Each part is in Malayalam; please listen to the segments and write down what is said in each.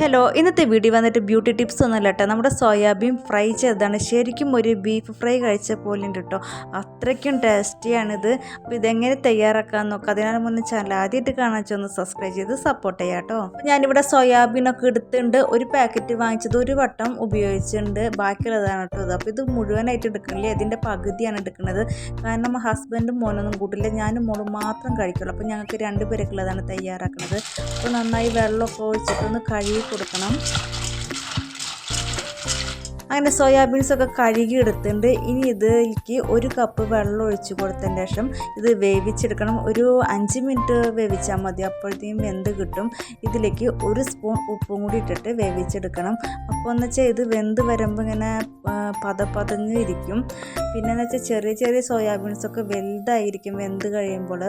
ഹലോ ഇന്നത്തെ വീഡിയോ വന്നിട്ട് ബ്യൂട്ടി ടിപ്സ് ഒന്നുമല്ല കേട്ടോ നമ്മുടെ സോയാബീൻ ഫ്രൈ ചെയ്തതാണ് ശരിക്കും ഒരു ബീഫ് ഫ്രൈ കഴിച്ച പോലെ ഉണ്ട് കേട്ടോ അത്രയ്ക്കും ടേസ്റ്റിയാണിത് അപ്പോൾ ഇതെങ്ങനെ തയ്യാറാക്കാൻ നോക്കാം. അതിനാണ് മുന്നേ ചാനൽ ആദ്യമായിട്ട് കാണാൻ ഒന്ന് സബ്സ്ക്രൈബ് ചെയ്ത് സപ്പോർട്ട് ചെയ്യാം കേട്ടോ ഞാനിവിടെ സോയാബീനൊക്കെ എടുത്തിട്ടുണ്ട്. ഒരു പാക്കറ്റ് വാങ്ങിച്ചത് ഒരു വട്ടം ഉപയോഗിച്ചിട്ടുണ്ട്. ബാക്കിയുള്ളതാണ് കേട്ടോ ഇത്. അപ്പോൾ ഇത് മുഴുവനായിട്ട് എടുക്കണില്ലേ? ഇതിന്റെ പകുതിയാണ് എടുക്കുന്നത് കാരണം ഹസ്ബൻഡും മോനൊന്നും കൂട്ടില്ല. ഞാനും മോളും മാത്രം കഴിക്കുള്ളൂ. അപ്പോൾ ഞങ്ങൾക്ക് രണ്ട് പേരൊക്കെയുള്ളതാണ് തയ്യാറാക്കുന്നത് അപ്പോൾ നന്നായി വെള്ളമൊക്കെ ഒഴിച്ചിട്ടൊന്ന് കഴുകി കൊടുക്കണം. അങ്ങനെ സോയാബീൻസ് ഒക്കെ കഴുകി എടുത്തിട്ടുണ്ട് ഇനി ഇതിലേക്ക് ഒരു കപ്പ് വെള്ളം ഒഴിച്ചു കൊടുത്തതിന് ശേഷം ഇത് വേവിച്ചെടുക്കണം. ഒരു അഞ്ച് മിനിറ്റ് വേവിച്ചാൽ മതി. അപ്പോഴത്തേക്കും വെന്ത് കിട്ടും. ഇതിലേക്ക് ഒരു സ്പൂൺ ഉപ്പും കൂടി ഇട്ടിട്ട് വേവിച്ചെടുക്കണം. അപ്പോൾ എന്ന് വെച്ചാൽ ഇത് വെന്ത് വരുമ്പോൾ ഇങ്ങനെ പത പതഞ്ഞ് ഇരിക്കും പിന്നെ എന്ന് വെച്ചാൽ ചെറിയ ചെറിയ സോയാബീൻസൊക്കെ വലുതായിരിക്കും. വെന്ത് കഴിയുമ്പോൾ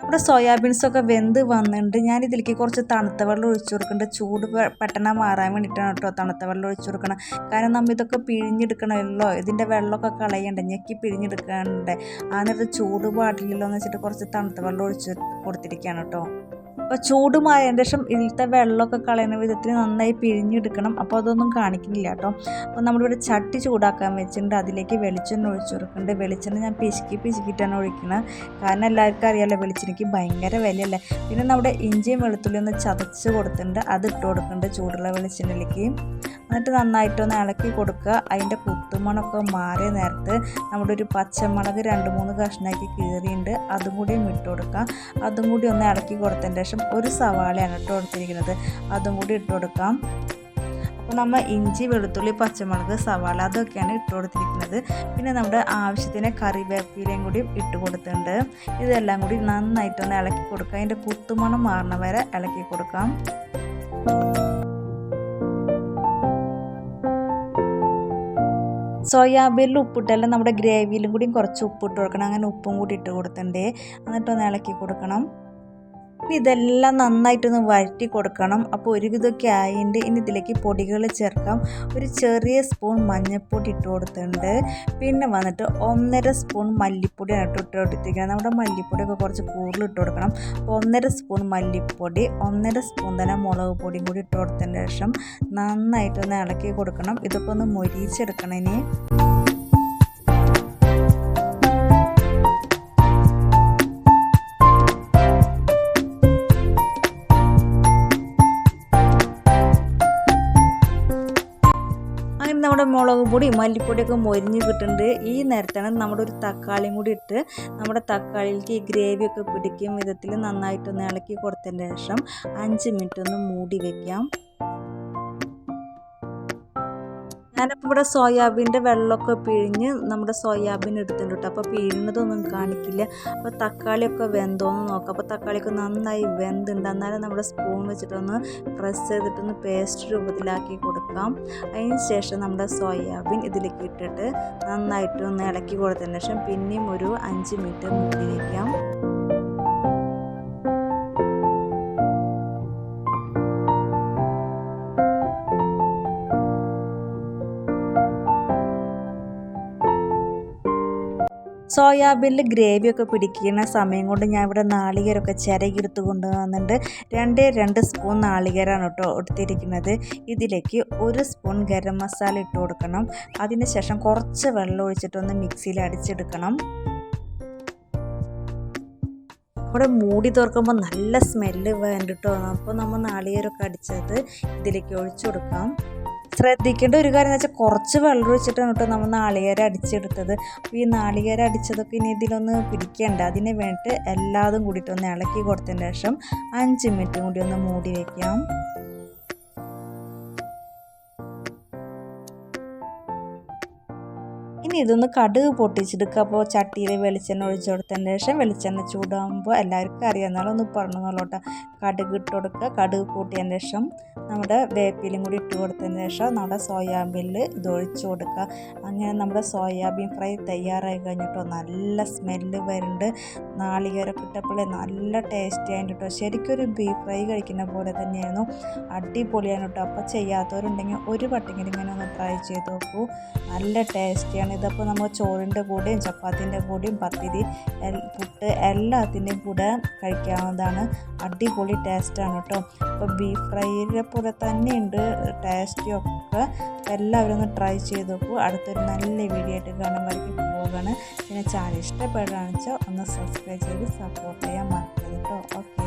നമ്മുടെ സോയാബീൻസൊക്കെ വെന്ത് വന്നിട്ടുണ്ട് ഞാൻ ഇതിലേക്ക് കുറച്ച് തണുത്ത വെള്ളം ഒഴിച്ചു കൊടുക്കേണ്ട. ചൂട് പെട്ടെന്ന് മാറാൻ വേണ്ടിയിട്ടാണ് കേട്ടോ തണുത്ത വെള്ളം ഒഴിച്ചു കൊടുക്കണം. കാരണം നമ്മൾ ഇതൊക്കെ പിഴിഞ്ഞെടുക്കണമല്ലോ ഇതിന്റെ വെള്ളമൊക്കെ കളയണ്ട? ഞെക്കി പിഴിഞ്ഞെടുക്കണ്ടേ? ആ നേരത്തെ ചൂട് പാടില്ലല്ലോ എന്ന് വെച്ചിട്ട് കുറച്ച് തണുത്ത വെള്ളം ഒഴിച്ച് കൊടുത്തിരിക്കുകയാണ് കേട്ടോ അപ്പോൾ ചൂടുമായതിന് ശേഷം ഇതിലത്തെ വെള്ളമൊക്കെ കളയുന്ന വിധത്തിൽ നന്നായി പിഴിഞ്ഞെടുക്കണം. അപ്പോൾ അതൊന്നും കാണിക്കുന്നില്ല കേട്ടോ. അപ്പോൾ നമ്മളിവിടെ ചട്ടി ചൂടാക്കാൻ വെച്ചിട്ടുണ്ട്. അതിലേക്ക് വെളിച്ചെണ്ണ ഒഴിച്ചു കൊടുക്കുന്നുണ്ട്. വെളിച്ചെണ്ണ ഞാൻ പിശുക്കി പിശുക്കിയിട്ടാണ് ഒഴിക്കുന്നത്. കാരണം എല്ലാവർക്കും അറിയാമല്ലോ വെളിച്ചെണ്ണയ്ക്ക് ഭയങ്കര വിലയല്ലേ. പിന്നെ നമ്മുടെ ഇഞ്ചിയും വെളുത്തുള്ളി ഒന്ന് ചതച്ച് കൊടുത്തിട്ടുണ്ട്. അത് ഇട്ട് കൊടുക്കുന്നുണ്ട് ചൂടുള്ള വെളിച്ചെണ്ണയിലേക്ക്. എന്നിട്ട് നന്നായിട്ടൊന്ന് ഇളക്കി കൊടുക്കുക. അതിന്റെ കുത്തുമണൊക്കെ മാറിയ നേരത്ത് നമ്മുടെ ഒരു പച്ചമുളക് രണ്ട് മൂന്ന് കഷ്ണമാക്കി കീറിയുണ്ട് അതും കൂടി ഇട്ട് കൊടുക്കുക. അതും കൂടി ഒന്ന് ഇളക്കി കൊടുത്തതിന് ശേഷം ഒരു സവാളയാണ് ഇട്ട് കൊടുത്തിരിക്കുന്നത്. അതും കൂടി ഇട്ട് കൊടുക്കാം. അപ്പോൾ നമ്മൾ ഇഞ്ചി വെളുത്തുള്ളി പച്ചമുളക് സവാള അതൊക്കെയാണ് ഇട്ട് കൊടുത്തിരിക്കുന്നത്. പിന്നെ നമ്മുടെ ആവശ്യത്തിന് കറിവേപ്പിലയും കൂടി ഇട്ട് കൊടുത്തിട്ടുണ്ട്. ഇതെല്ലാം കൂടി നന്നായിട്ടൊന്ന് ഇളക്കി കൊടുക്കാം. അതിന്റെ കുത്തുമണം മാറണ വരെ ഇളക്കി കൊടുക്കാം. സോയാബീനിൽ ഉപ്പിട്ടെല്ലാം നമ്മുടെ ഗ്രേവിയിലും കൂടി കുറച്ച് ഉപ്പിട്ട് കൊടുക്കണം. അങ്ങനെ ഉപ്പും കൂടി ഇട്ട് കൊടുത്തിട്ടുണ്ട്. എന്നിട്ടൊന്ന് ഇളക്കി കൊടുക്കണം. ഇതെല്ലാം നന്നായിട്ടൊന്ന് വഴറ്റി കൊടുക്കണം. അപ്പോൾ ഒരു ഇതൊക്കെ ആയതിന്റെ ഇനി ഇതിലേക്ക് പൊടികൾ ചേർക്കാം. ഒരു ചെറിയ സ്പൂൺ മഞ്ഞൾപ്പൊടി ഇട്ട് കൊടുത്തിട്ടുണ്ട്. പിന്നെ വന്നിട്ട് ഒന്നര സ്പൂൺ മല്ലിപ്പൊടിയാണ് ഇട്ട് ഇട്ട് കൊടുത്തിരിക്കുന്നത്. നമ്മുടെ മല്ലിപ്പൊടിയൊക്കെ കുറച്ച് കൂടുതൽ ഇട്ട് കൊടുക്കണം. അപ്പോൾ ഒന്നര സ്പൂൺ മല്ലിപ്പൊടി ഒന്നര സ്പൂൺ തന്നെ മുളക് പൊടിയും കൂടി ഇട്ട് കൊടുത്തതിന് ശേഷം നന്നായിട്ടൊന്ന് ഇളക്കി കൊടുക്കണം. ഇതൊക്കെ ഒന്ന് മൊരിച്ചെടുക്കണം ഇനി. അങ്ങനെ നമ്മുടെ മുളക് പൊടി മല്ലിപ്പൊടിയൊക്കെ മൊരിഞ്ഞ് കിട്ടുന്നുണ്ട് ഈ നേരത്താണ് നമ്മുടെ ഒരു തക്കാളിയും കൂടി ഇട്ട് നമ്മുടെ തക്കാളിയിലേക്ക് ഈ ഗ്രേവിയൊക്കെ പിടിക്കും വിധത്തിൽ നന്നായിട്ടൊന്ന് ഇളക്കി കൊടുത്തതിന് ശേഷം അഞ്ച് മിനിറ്റ് ഒന്ന് മൂടി വയ്ക്കാം ഞാനിപ്പോൾ ഇവിടെ സോയാബീന്റെ വെള്ളമൊക്കെ പിഴിഞ്ഞ് നമ്മുടെ സോയാബീൻ എടുത്തിട്ടുണ്ട് കേട്ടോ. അപ്പോൾ പിഴിഞ്ഞതൊന്നും കാണിക്കില്ല. അപ്പോൾ തക്കാളിയൊക്കെ വെന്തോന്ന് നോക്കാം. അപ്പോൾ തക്കാളിയൊക്കെ നന്നായി വെന്തുണ്ട്. എന്നാലും നമ്മുടെ സ്പൂൺ വെച്ചിട്ടൊന്ന് പ്രസ് ചെയ്തിട്ടൊന്ന് പേസ്റ്റ് രൂപത്തിലാക്കി കൊടുക്കാം. അതിന് ശേഷം നമ്മുടെ സോയാബീൻ ഇതിലേക്ക് ഇട്ടിട്ട് നന്നായിട്ട് ഒന്ന് ഇളക്കി കൊടുത്തതിന് ശേഷം പിന്നെയും ഒരു അഞ്ച് മിനിറ്റ് മൂടി വയ്ക്കാം സോയാബീനിൽ ഗ്രേവിയൊക്കെ പിടിക്കുന്ന സമയം കൊണ്ട് ഞാൻ ഇവിടെ നാളികേരമൊക്കെ ചിരകിയെടുത്ത് കൊണ്ടുവന്നിട്ടുണ്ട്. രണ്ട് രണ്ട് സ്പൂൺ നാളികേരമാണ് കേട്ടോ എടുത്തിരിക്കുന്നത്. ഇതിലേക്ക് ഒരു സ്പൂൺ ഗരം മസാല ഇട്ട് കൊടുക്കണം. അതിന് ശേഷം കുറച്ച് വെള്ളം ഒഴിച്ചിട്ടൊന്ന് മിക്സിയിൽ അടിച്ചെടുക്കണം. ഇവിടെ മൂടി തുറക്കുമ്പോൾ നല്ല സ്മെല്ല് വേണ്ടിട്ടോ അപ്പോൾ നമ്മൾ നാളികേരമൊക്കെ അടിച്ചത് ഇതിലേക്ക് ഒഴിച്ചു കൊടുക്കാം. ശ്രദ്ധിക്കേണ്ട ഒരു കാര്യം എന്ന് വെച്ചാൽ കുറച്ച് വെള്ളം ഒഴിച്ചിട്ടാണ് കേട്ടോ നമ്മൾ നാളികേരം അടിച്ചെടുത്തത്. ഈ നാളികേരം അടിച്ചതൊക്കെ ഇനി ഇതിലൊന്ന് പിടിക്കേണ്ട. അതിന് വേണ്ടിയിട്ട് എല്ലാതും കൂടിയിട്ട് ഒന്ന് ഇളക്കി കൊടുത്തതിന് ശേഷം അഞ്ച് മിനിറ്റ് കൂടി ഒന്ന് മൂടി വയ്ക്കാം ഇനി ഇതൊന്ന് കടുക് പൊട്ടിച്ചെടുക്കുക. അപ്പോൾ ചട്ടിയിൽ വെളിച്ചെണ്ണ ഒഴിച്ചു കൊടുത്തതിന് ശേഷം വെളിച്ചെണ്ണ ചൂടാകുമ്പോൾ എല്ലാവർക്കും അറിയാവുന്നാലും ഒന്ന് പറഞ്ഞു കേട്ടോ. കടുക് ഇട്ട് കൊടുക്കുക. കടുക് കൂട്ടിയതിന് ശേഷം നമ്മുടെ വേപ്പിലും കൂടി ഇട്ട് കൊടുത്തതിന് ശേഷം നമ്മുടെ സോയാബീനിൽ ഇത് ഒഴിച്ചു കൊടുക്കുക. അങ്ങനെ നമ്മുടെ സോയാബീൻ ഫ്രൈ തയ്യാറായി കഴിഞ്ഞിട്ടോ. നല്ല സ്മെല്ല് വരുന്നുണ്ട്. നാളികേരമൊക്കെ ഇട്ടപ്പോഴേ നല്ല ടേസ്റ്റി ആയിട്ട് കേട്ടോ ശരിക്കൊരു ബീഫ് ഫ്രൈ കഴിക്കുന്ന പോലെ തന്നെയായിരുന്നു. അടിപൊളിയാണ് കേട്ടോ അപ്പോൾ ചെയ്യാത്തവരുണ്ടെങ്കിൽ ഒരു വട്ടെങ്കിലും ഇങ്ങനെ ഒന്ന് ട്രൈ ചെയ്ത് നോക്കൂ. നല്ല ടേസ്റ്റിയാണ് ഇതപ്പോൾ നമ്മൾ ചോറിന്റെ കൂടെയും ചപ്പാത്തിന്റെ കൂടെയും പത്തിരി പുട്ട് എല്ലാത്തിന്റെയും കൂടെ കഴിക്കാവുന്നതാണ്. അടിപൊളി ടേസ്റ്റാണ് കേട്ടോ അപ്പോൾ ബീഫ് ഫ്രൈയുടെ പോലെ തന്നെയുണ്ട്. ടേസ്റ്റി അപ്പോൾ എല്ലാവരും ഒന്ന് ട്രൈ ചെയ്ത് നോക്കൂ. അടുത്തൊരു നല്ല വീഡിയോ ആയിട്ട് കാണുമ്പോഴേക്കും പോവുകയാണ് പിന്നെ ചാനൽ ഇഷ്ടപ്പെടുകയാണെന്ന് വെച്ചാൽ ഒന്ന് സബ്സ്ക്രൈബ് ചെയ്ത് സപ്പോർട്ട് ചെയ്യാൻ മറക്കരുത് കേട്ടോ ഓക്കെ